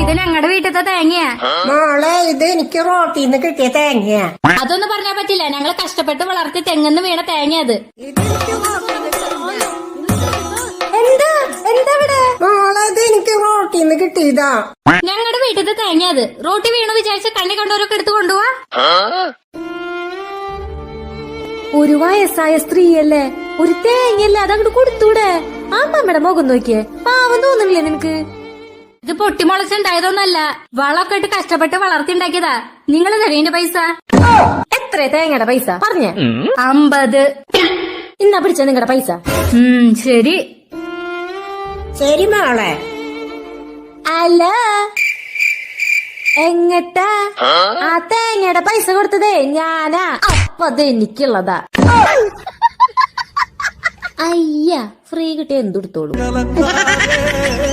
ഇത് ഞങ്ങളുടെ വീട്ടിലത്തെ തേങ്ങയാ. മോളെ ഇത് എനിക്ക് റോട്ടിൽ നിന്ന് കിട്ടിയ തേങ്ങയാ. അതൊന്നും പറഞ്ഞാ പറ്റില്ല. ഞങ്ങൾ കഷ്ടപ്പെട്ട് വളർത്തി തെങ്ങന്ന് വീണ തേങ്ങ അത് ഇതെനിക്ക് റോട്ടീന്ന് കിട്ടിയതാ. എന്താ? എന്താ ഇവിടെ? മോളെ ഇത് എനിക്ക് റോട്ടിന്ന് കിട്ടിയതാ. ഞങ്ങളുടെ വീട്ടിലത്തെ തേങ്ങ അത് റോട്ടി വീണു വിചാരിച്ച കണ്ണി കണ്ടവരൊക്കെ എടുത്തു കൊണ്ടുപോവാ. ഒരു വയസ്സായ സ്ത്രീയല്ലേ? ഒരു തേങ്ങയല്ലേ അതങ്ങോട്ട് കൊടുത്തൂടെ? ആ അമ്മയുടെ മുഖം നോക്കിയേ. പാവം തോന്നുന്നില്ലേ നിനക്ക്? ഇത് പൊട്ടിമുളച്ചുണ്ടായതൊന്നല്ല. വളമൊക്കെ ഇട്ട് കഷ്ടപ്പെട്ട് വളർത്തിണ്ടാക്കിയതാ നിങ്ങൾ തരീന്റെ പൈസ? എത്ര തേങ്ങയുടെ പൈസ? പറഞ്ഞേ. അമ്പത്. ഇന്നാ പിടിച്ച നിങ്ങളുടെ പൈസ. ഉം ശരി. ശരി മോളെ. അല്ല. എങ്ങട്ടാ? ആ? തേങ്ങയുടെ പൈസ കൊടുത്തതേ ഞാനാ. അപ്പത് എനിക്കുള്ളതാ. അയ്യ ഫ്രീ കിട്ടിയ എന്തെടുത്തോളൂ